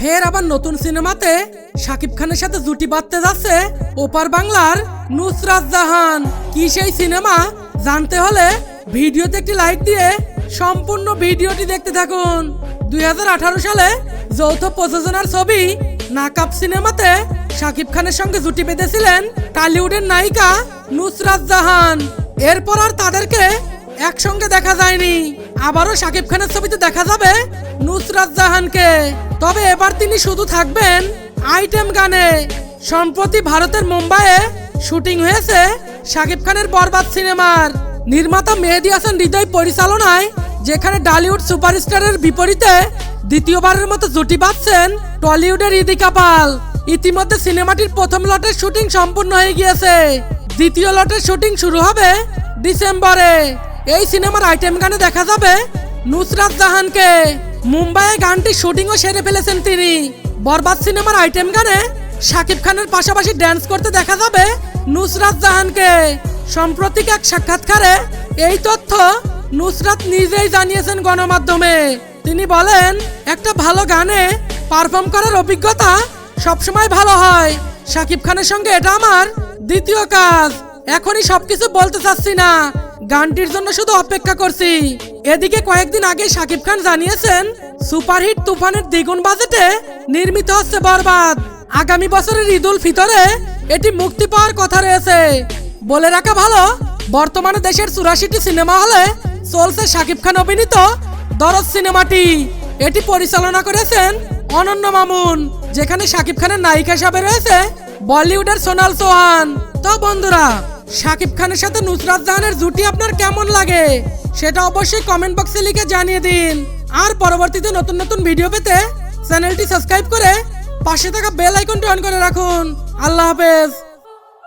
ফের আবার নতুন সিনেমাতে শাকিব খানের সাথে জুটি বাঁধতে যাচ্ছে ওপার বাংলার নুসরাত জাহান। কি সেই সিনেমা? জানতে হলে ভিডিওতে একটি লাইক দিয়ে সম্পূর্ণ ভিডিওটি দেখতে থাকুন। দু হাজার আঠারো সালে যৌথ প্রযোজনার ছবি নাকাব সিনেমাতে শাকিব খানের সঙ্গে জুটি বেঁধেছিলেন টলিউডের নায়িকা নুসরাত জাহান। এরপর আর তাদেরকে একসঙ্গে দেখা যায়নি। আবারও শাকিব খানের ছবিতে দেখা যাবে নুসরাত জাহানকে। তবে এবার তিনি শুধু থাকবেন আইটেম গানে। সম্প্রতি ভারতের মুম্বাইয়ে শুটিং হয়েছে শাকিব খানের বরবাদ সিনেমার। নির্মাতা মেহেদি হাসান হৃদয় পরিচালনায়, যেখানে ডালিউড সুপারস্টারের বিপরীতে দ্বিতীয়বারের মতো জুটি বাঁধছেন টলিউডের ইদিকা পাল। ইতিমধ্যে সিনেমাটির প্রথম লটের শুটিং সম্পূর্ণ হয়ে গিয়েছে। দ্বিতীয় লটের শুটিং শুরু হবে ডিসেম্বরে। এই সিনেমার আইটেম গানে দেখা যাবে নুসরাত জাহানকে। মুম্বাইয়ে গানটি শুটিংও সেরে ফেলেছেন তিনি। বরবাদ সিনেমার আইটেম গানে শাকিব খানের পাশাপাশি ড্যান্স করতে দেখা যাবে নুসরাত জাহানকে। সম্প্রতিক এক সাক্ষাৎকারে এই তথ্য নুসরাত নিজেই জানিয়েছেন গণমাধ্যমে। তিনি বলেন, একটা ভালো গানে পারফর্ম করার অভিজ্ঞতা সবসময় ভালো হয়। শাকিব খানের সঙ্গে এটা আমার দ্বিতীয় কাজ। এখনই সবকিছু বলতে চাচ্ছি না। গানটির জন্য শুধু অপেক্ষা করছি। এদিকে কয়েকদিন আগে শাকিব খান জানিয়েছেন, সুপারহিট তুফানের দ্বিগুণ বাজেটে নির্মিত হচ্ছে বরবাদ। আগামী বছরের ঈদ উল ফিতরে এটি মুক্তি পাওয়ার কথা রয়েছে। বলে রাখা ভালো, বর্তমানে দেশের চুরাশিটি সিনেমা হলে চলছে শাকিব খান অভিনীত দরজ সিনেমাটি। এটি পরিচালনা করেছেন অনন্য মামুন, যেখানে শাকিব খানের নায়িকা হিসাবে রয়েছে বলিউডের সোনাল চৌহান। তো বন্ধুরা, শাকিব খানের সাথে নুসরাত জাহানের জুটি আপনার কেমন লাগে? সেটা অবশ্যই কমেন্ট বক্সে লিখে জানিয়ে দিন। আর পরবর্তীতে নতুন নতুন ভিডিও পেতে চ্যানেলটি সাবস্ক্রাইব করে পাশে থাকা বেল আইকনটি অন করে রাখুন। আল্লাহ হাফেজ।